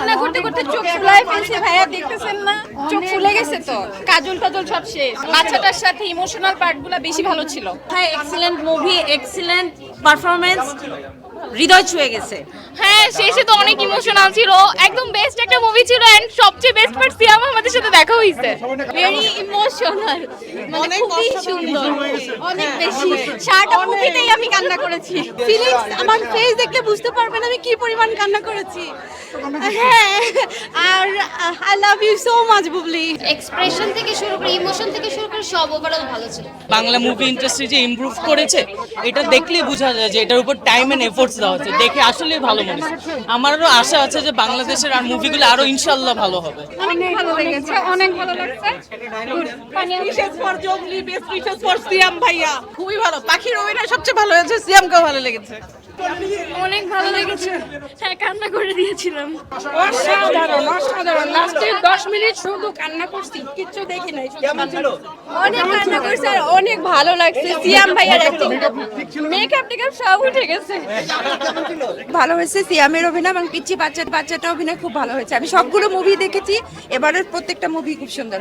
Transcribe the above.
কান্না করতে করতে চোখ ফুলাই ফেলছে ভাইয়া দেখতেছেন না? চোখ ফুলে গেছে তো? কাজল টাজল সব শেষ। বাচ্চাটার সাথে ইমোশনাল পার্টগুলো বেশি ভালো ছিল। হ্যাঁ এক্সিলেন্ট মুভি এক্সিলেন্ট পারফরমেন্স হৃদয় ছুঁয়ে গেছে। হ্যাঁ শেষে তো অনেক ইমোশনাল ছিল। একদম বেস্ট একটা মুভি ছিল এন্ড সবচেয়ে বেস্ট পার্ট আমাদের সাথে দেখা হইছে। ভেরি ইমোশনাল মানে খুবই সুন্দর। অনেক বেশি। সারাটা মুভিতেই আমি কান্না করেছি। ফিলিংস আমার ফেস দেখলে বুঝতে পারবেন আমি কি পরিমাণ কান্না করেছি। হ্যাঁ আর I love you so much Bubly. Expression থেকে শুরু করে ইমোশন থেকে শুরু করে সব ওভারঅল ভালো ছিল। বাংলা মুভি ইন্ডাস্ট্রি যে ইমপ্রুভ করেছে এটা দেখলে বোঝা যায় যে এটার উপর টাইম এন্ড এফোর্টস দেওয়া হচ্ছে। দেখে আসলেই ভালো মনে হচ্ছে। আমারও আশা আছে যে বাংলাদেশের আর মুভিগুলো আরও ইনশাল্লাহ ভালো হবে। অনেক ভালো লেগেছে। অনেক ভালো লাগছে। ফর জগলি বেস্ট ফর সিয়াম ভাইয়া। খুবই ভালো। পাখির অভিনয় সবচেয়ে ভালো হয়েছে, সিয়ামকেও ভালো লেগেছে। অনেক ভালো লেগেছে। হ্যাঁ কান্না করে দিয়েছিলাম। অসাধারণ অসাধারণ। লাস্টের দশ মিনিট শুধু কান্না করছি কিচ্ছু দেখি নাই অনেক কান্না করছে আর অনেক ভালো লাগছে। সিয়াম ভাইয়ার মেকআপ টেকআপ সব উঠে গেছে। ভালো হয়েছে। সিয়ামের অভিনয় এবং পিচ্ছি বাচ্চা বাচ্চাটা অভিনয় খুব ভালো হয়েছে। আমি সবগুলো মুভি দেখেছি। এবারের প্রত্যেকটা মুভি খুব সুন্দর